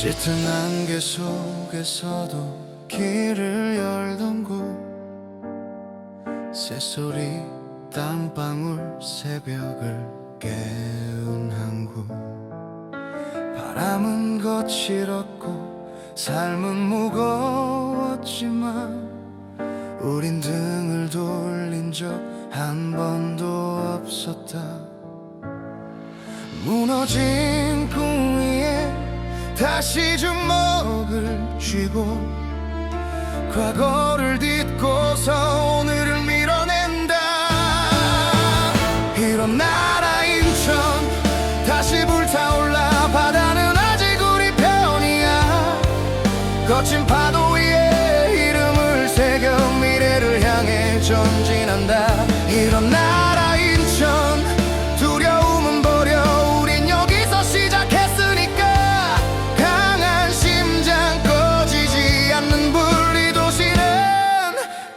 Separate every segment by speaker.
Speaker 1: 짙은 안개 속에서도 길을 열던 곳 새소리 땀방울 새벽을 깨운 항구 바람은 거칠었고 삶은 무거웠지만 우린 등을 돌린 적 한 번도 없었다. 무너진 다시 주먹을 쥐고 과거를 딛고서 오늘을 밀어낸다. 일어나라 인천 다시 불타올라. 바다는 아직 우리 편이야. 거친 파도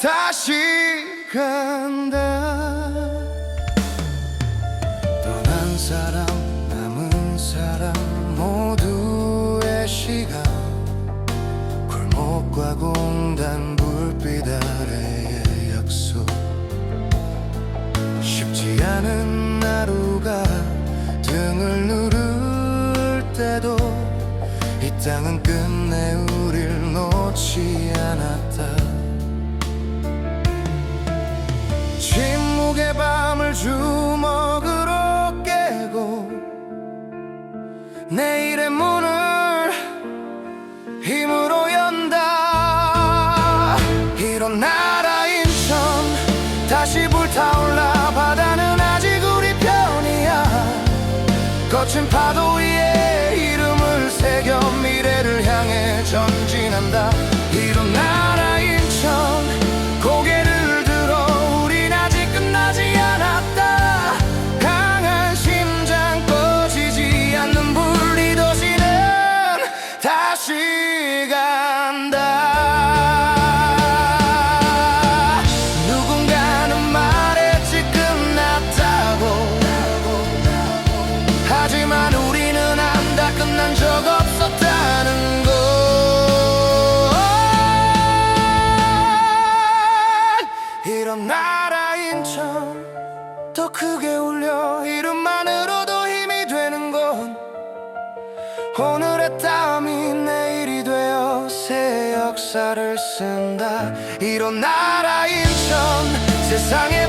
Speaker 1: 다시 간다. 떠난 사람 남은 사람 모두의 시간. 골목과 공단 불빛 아래의 약속. 쉽지 않은 하루가 등을 누를 때도 이 땅은 끝내 우릴 놓지 않았다 침묵의 밤을 주먹으로 깨고 내일의 문을 힘으로 연다. 일어나라 인천 다시 불타올라 바다는 아직 우리 편이야. 거친 파도 위에 이름을 새겨 미래를 향해 전진한다 오늘의 땀이 내일이 되어 새 역사를 쓴다. 이런 나라인 천 세상에